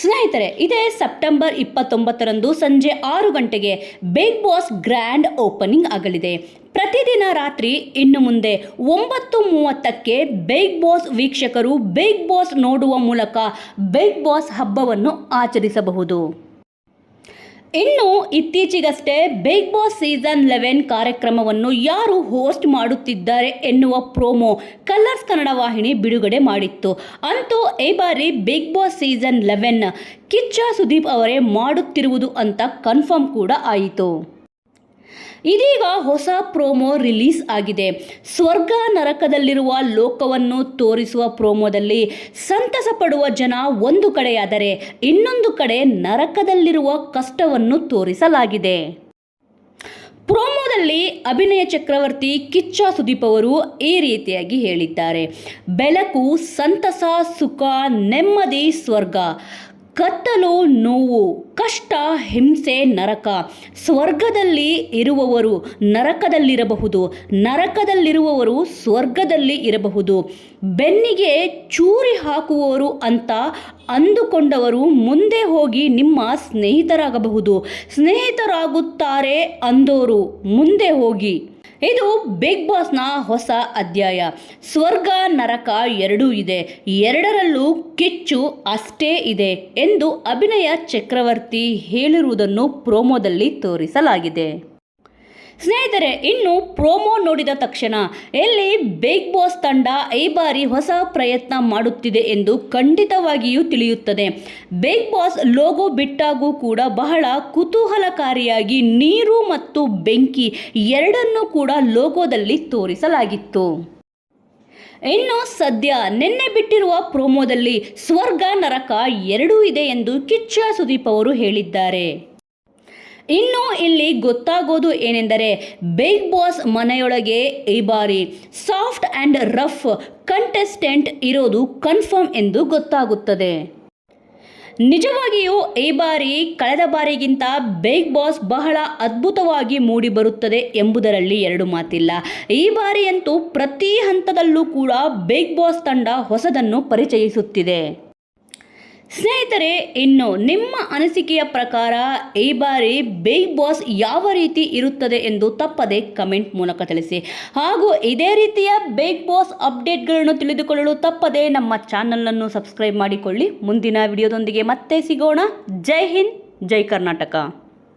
ಸ್ನೇಹಿತರೆ, ಇದೇ ಸೆಪ್ಟೆಂಬರ್ ಇಪ್ಪತ್ತೊಂಬತ್ತರಂದು ಸಂಜೆ ಆರು ಗಂಟೆಗೆ ಬಿಗ್ ಬಾಸ್ ಗ್ರ್ಯಾಂಡ್ ಓಪನಿಂಗ್ ಆಗಲಿದೆ. ಪ್ರತಿದಿನ ರಾತ್ರಿ ಇನ್ನು ಮುಂದೆ ಒಂಬತ್ತು ಮೂವತ್ತಕ್ಕೆ ಬಿಗ್ ಬಾಸ್ ವೀಕ್ಷಕರು ಬಿಗ್ ಬಾಸ್ ನೋಡುವ ಮೂಲಕ ಬಿಗ್ ಬಾಸ್ ಹಬ್ಬವನ್ನು ಆಚರಿಸಬಹುದು. ಇನ್ನು ಇತ್ತೀಚೆಗಷ್ಟೇ ಬಿಗ್ ಬಾಸ್ ಸೀಸನ್ ಲೆವೆನ್ ಕಾರ್ಯಕ್ರಮವನ್ನು ಯಾರು ಹೋಸ್ಟ್ ಮಾಡುತ್ತಿದ್ದಾರೆ ಎನ್ನುವ ಪ್ರೋಮೋ ಕಲರ್ಸ್ ಕನ್ನಡ ವಾಹಿನಿ ಬಿಡುಗಡೆ ಮಾಡಿತ್ತು. ಅಂತೂ ಈ ಬಾರಿ big boss season eleven Kichcha Sudeep ಅವರೇ ಮಾಡುತ್ತಿರುವುದು ಅಂತ ಕನ್ಫರ್ಮ್ ಕೂಡ ಆಯಿತು. ಇದೀಗ ಹೊಸ ಪ್ರೋಮೋ ರಿಲೀಸ್ ಆಗಿದೆ. ಸ್ವರ್ಗ ನರಕದಲ್ಲಿರುವ ಲೋಕವನ್ನು ತೋರಿಸುವ ಪ್ರೋಮೋದಲ್ಲಿ ಸಂತಸ ಪಡುವ ಜನ ಒಂದು ಕಡೆಯಾದರೆ ಇನ್ನೊಂದು ಕಡೆ ನರಕದಲ್ಲಿರುವ ಕಷ್ಟವನ್ನು ತೋರಿಸಲಾಗಿದೆ. ಪ್ರೋಮೋದಲ್ಲಿ ಅಭಿನಯ ಚಕ್ರವರ್ತಿ ಕಿಚ್ಚ ಸುದೀಪ್ ಅವರು ಈ ರೀತಿಯಾಗಿ ಹೇಳಿದ್ದಾರೆ. ಬೆಳಕು, ಸಂತಸ, ಸುಖ, ನೆಮ್ಮದಿ, ಸ್ವರ್ಗ, ಕತ್ತಲು, ನೋವು ಕಷ್ಟ, ಹಿಂಸೆ, ನರಕ. ಸ್ವರ್ಗದಲ್ಲಿ ಇರುವವರು ನರಕದಲ್ಲಿರಬಹುದು. ನರಕದಲ್ಲಿರುವವರು ಸ್ವರ್ಗದಲ್ಲಿ ಇರಬಹುದು. ಬೆನ್ನಿಗೆ ಚೂರಿ ಹಾಕುವವರು ಅಂತ ಅಂದುಕೊಂಡವರು ಮುಂದೆ ಹೋಗಿ ನಿಮ್ಮ ಸ್ನೇಹಿತರಾಗಬಹುದು. ಸ್ನೇಹಿತರಾಗುತ್ತಾರೆ ಅಂದೋರು ಮುಂದೆ ಹೋಗಿ. ಇದು ಬಿಗ್ ಬಾಸ್ನ ಹೊಸ ಅಧ್ಯಾಯ. ಸ್ವರ್ಗ, ನರಕ ಎರಡೂ ಇದೆ. ಎರಡರಲ್ಲೂ ಕಿಚ್ಚು ಅಷ್ಟೇ ಇದೆ ಎಂದು ಅಭಿನಯ ಚಕ್ರವರ್ತಿ ಹೇಳಿರುವುದನ್ನು ಪ್ರೋಮೋದಲ್ಲಿ ತೋರಿಸಲಾಗಿದೆ. ಸ್ನೇಹಿತರೆ, ಇನ್ನು ಪ್ರೋಮೋ ನೋಡಿದ ತಕ್ಷಣ ಎಲ್ಲಿ ಬಿಗ್ ಬಾಸ್ ತಂಡ ಈ ಬಾರಿ ಹೊಸ ಪ್ರಯತ್ನ ಮಾಡುತ್ತಿದೆ ಎಂದು ಖಂಡಿತವಾಗಿಯೂ ತಿಳಿಯುತ್ತದೆ. ಬಿಗ್ ಬಾಸ್ ಲೋಗೋ ಬಿಟ್ಟಾಗೂ ಕೂಡ ಬಹಳ ಕುತೂಹಲಕಾರಿಯಾಗಿ ನೀರು ಮತ್ತು ಬೆಂಕಿ ಎರಡನ್ನೂ ಕೂಡ ಲೋಗೋದಲ್ಲಿ ತೋರಿಸಲಾಗಿತ್ತು. ಇನ್ನು ಸದ್ಯ ನಿನ್ನೆ ಬಿಟ್ಟಿರುವ ಪ್ರೋಮೋದಲ್ಲಿ ಸ್ವರ್ಗ ನರಕ ಎರಡೂ ಇದೆ ಎಂದು ಕಿಚ್ಚ ಸುದೀಪ್ ಅವರು ಹೇಳಿದ್ದಾರೆ. ಇನ್ನು ಇಲ್ಲಿ ಗೊತ್ತಾಗೋದು ಏನೆಂದರೆ ಬಿಗ್ ಬಾಸ್ ಮನೆಯೊಳಗೆ ಈ ಬಾರಿ ಸಾಫ್ಟ್ ಆ್ಯಂಡ್ ರಫ್ ಕಂಟೆಸ್ಟೆಂಟ್ ಇರೋದು ಕನ್ಫರ್ಮ್ ಎಂದು ಗೊತ್ತಾಗುತ್ತದೆ. ನಿಜವಾಗಿಯೂ ಈ ಬಾರಿ ಕಳೆದ ಬಾರಿಗಿಂತ ಬಿಗ್ ಬಾಸ್ ಬಹಳ ಅದ್ಭುತವಾಗಿ ಮೂಡಿಬರುತ್ತದೆ ಎಂಬುದರಲ್ಲಿ ಎರಡು ಮಾತಿಲ್ಲ. ಈ ಬಾರಿಯಂತೂ ಪ್ರತಿ ಹಂತದಲ್ಲೂ ಕೂಡ ಬಿಗ್ ಬಾಸ್ ತಂಡ ಹೊಸದನ್ನು ಪರಿಚಯಿಸುತ್ತಿದೆ. ಸ್ನೇಹಿತರೆ, ಇನ್ನು ನಿಮ್ಮ ಅನಿಸಿಕೆಯ ಪ್ರಕಾರ ಈ ಬಾರಿ ಬಿಗ್ ಬಾಸ್ ಯಾವ ರೀತಿ ಇರುತ್ತದೆ ಎಂದು ತಪ್ಪದೆ ಕಮೆಂಟ್ ಮೂಲಕ ತಿಳಿಸಿ. ಹಾಗೂ ಇದೇ ರೀತಿಯ ಬಿಗ್ ಬಾಸ್ ಅಪ್ಡೇಟ್ಗಳನ್ನು ತಿಳಿದುಕೊಳ್ಳಲು ತಪ್ಪದೆ ನಮ್ಮ ಚಾನಲನ್ನು ಸಬ್ಸ್ಕ್ರೈಬ್ ಮಾಡಿಕೊಳ್ಳಿ. ಮುಂದಿನ ವಿಡಿಯೋದೊಂದಿಗೆ ಮತ್ತೆ ಸಿಗೋಣ. ಜೈ ಹಿಂದ್, ಜೈ ಕರ್ನಾಟಕ.